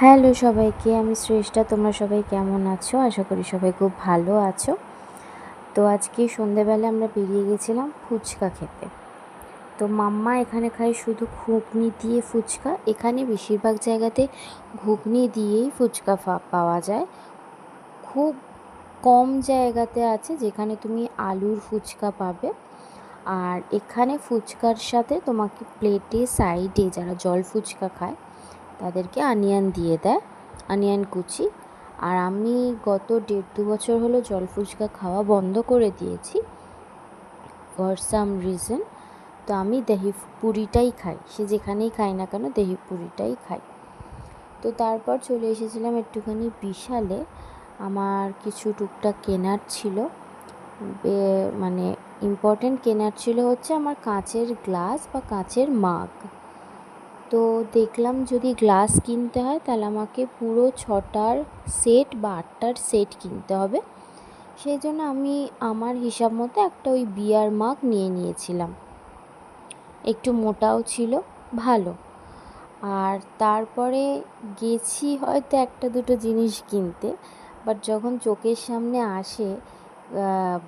Hello সবাইকে, আমি শ্রেষ্ঠা। তোমরা সবাই কেমন আছো? আশা করি সবাই খুব ভালো আছো। তো আজকে সন্ধেবেলা আমরা বেরিয়ে গেছিলাম ফুচকা খেতে। তো মাম্মা এখানে খায় শুধু ঘুগনি দিয়ে ফুচকা। এখানে বেশিরভাগ জায়গাতে ঘুগনি দিয়েই ফুচকা পাওয়া যায়। খুব কম জায়গাতে আছে যেখানে তুমি আলুর ফুচকা পাবে। আর এখানে ফুচকার সাথে তোমাকে প্লেটে সাইডে যারা জল ফুচকা খায় তাদেরকে আনিয়ান দিয়ে দেয়, আনিয়ান কুচি। আর আমি গত দেড় দু বছর হলো জল ফুচকা খাওয়া বন্ধ করে দিয়েছি ফর সাম রিজন তো আমি দহি পুরিটাই খাই, সে যেখানেই খাই না কেন দহি পুরিটাই খাই। তো তারপর চলে এসেছিলাম একটুখানি বিশালে। আমার কিছু টুকটাক কেনার ছিল। মানে ইম্পর্টেন্ট কেনার ছিল হচ্ছে আমার কাঁচের গ্লাস বা কাঁচের মাগ। তো দেখলাম যদি গ্লাস কিনতে হয়, তাহলে আমাকে পুরো ছটার সেট বা আটটার সেট কিনতে হবে। সেই জন্য আমি আমার হিসাব মতো একটা ওই বিয়ার মাগ নিয়ে নিয়েছিলাম। একটু মোটাও ছিল, ভালো। আর তারপরে গেছি হয়তো একটা দুটো জিনিস কিনতে বাট যখন চোখের সামনে আসে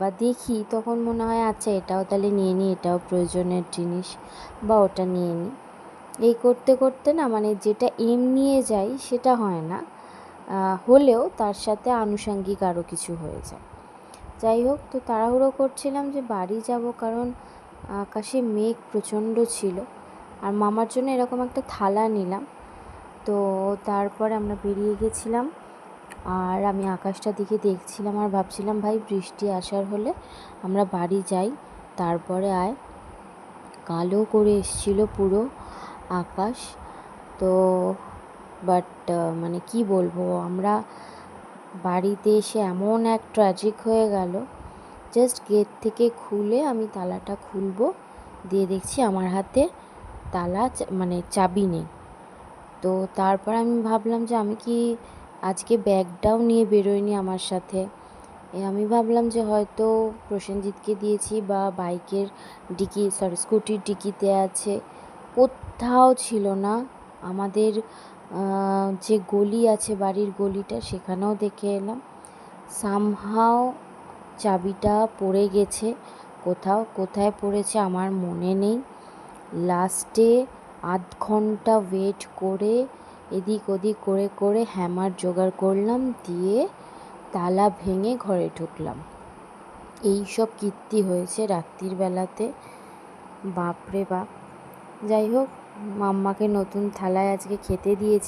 বা দেখি, তখন মনে হয় আচ্ছা এটাও তাহলে নিয়ে নিই এটাও প্রয়োজনের জিনিস, বা ওটা নিয়ে নিই এই করতে করতে না মানে যেটা এম নিয়ে যাই সেটা হয় না। হলেও তার সাথে আনুষঙ্গিক আরও কিছু হয়ে যায়। যাই হোক, তো তাড়াহুড়ো করছিলাম যে বাড়ি যাব কারণ আকাশে মেঘ প্রচণ্ড ছিল। আর মামার জন্য এরকম একটা থালা নিলাম। তো তারপর আমরা বেরিয়ে গেছিলাম। আর আমি আকাশটা দিকে দেখছিলাম আর ভাবছিলাম, ভাই, বৃষ্টি আসার হলে আমরা বাড়ি যাই। তারপরে আয়, কালো করে এসছিল পুরো। আকাশ। তো বাট মানে কি বলব, আমরা বাড়িতে এসে এমন এক ট্র্যাজিক হয়ে গেল। জাস্ট গেট থেকে খুলে আমি তালাটা খুলবো, দিয়ে দেখছি আমার হাতে তালা মানে চাবি নেই। তো তারপর আমি ভাবলাম যে আমি কি আজকে ব্যাগটাও নিয়ে বেরোয়নি আমার সাথে। আমি ভাবলাম যে হয়তো প্রসেনজিৎকে দিয়েছি বা বাইকের ডিকি সরি স্কুটির ডিকিতে আছে। কোথাও ছিল না। আমাদের যে গলি আছে বাড়ির গলিটা সেখানেও দেখে এলাম। সামহাও চাবিটা পড়ে গেছে কোথাও। কোথায় পড়েছে আমার মনে নেই। লাস্টে আধ ঘণ্টা ওয়েট করে এদিক ওদিক করে করে হ্যামার জোগাড় করলাম, দিয়ে তালা ভেঙে ঘরে ঢুকলাম। এই সব কীর্তি হয়েছে রাত্রির বেলাতে। বাপরে বাপ। যাই হোক মাম্মাকে নতুন থালায় আজকে খেতে দিয়েছি।